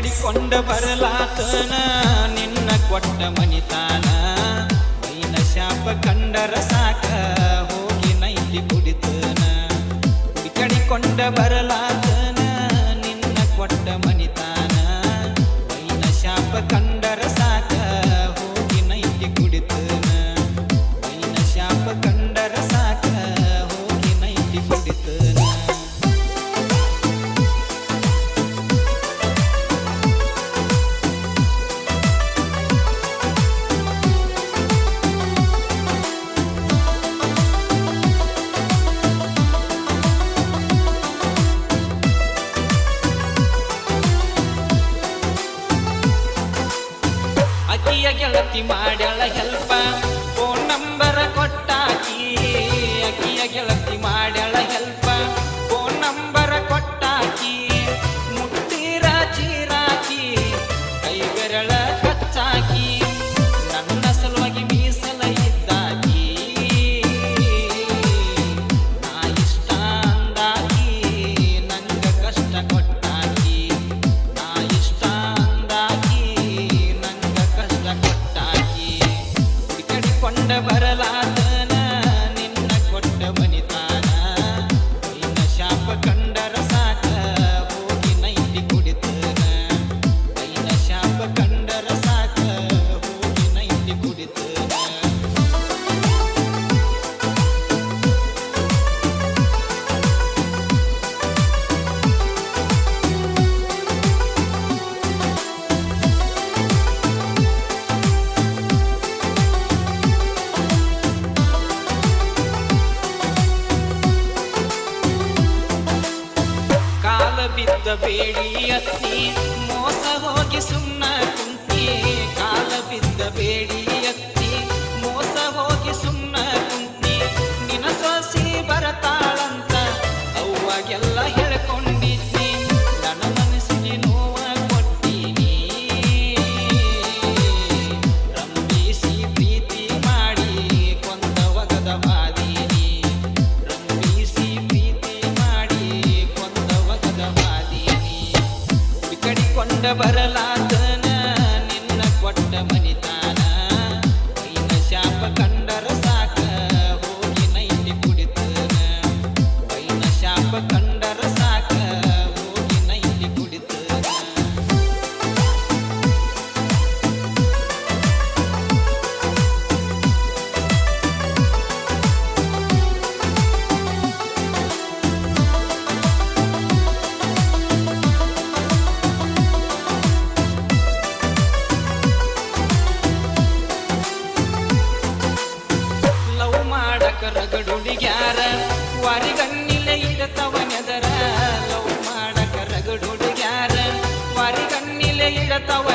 ಕಡಿಕೊಂಡ ಬರಲಾತನ ನಿನ್ನ ಕೊಟ್ಟ ಮನಿತಾನ. ಮೈನ ಶಾಪ ಕಂಡರ ಸಾಕ ಹೋಗಿ ನೈಲಿ ಕುಡಿತನ. ಕಡಿಕೊಂಡ ಬರಲಾತ ಗೆಳತಿ ಮಾಡ್ಯಾಳ ಹೆಲ್ಪ. ಬೇಡಿ ಅತ್ತಿ. ಮೋಸ ಹೋಗಿ ಸುಮ್ಮನೆ ಕುಂತಿ. ಕಾಲ ಬಿದ್ದಬೇಡಿ भरला. ರಗಡುಡಿಗ್ಯಾರ ವಾರಿಗಣ್ಣಿಲ ಇಡತವ ನೆದರ ಲವ್ ಮಾಡಕ ರಗಡುಡಿಗ್ಯಾರ ವಾರಿಗಣ್ಣಿಲ ಇಡತವ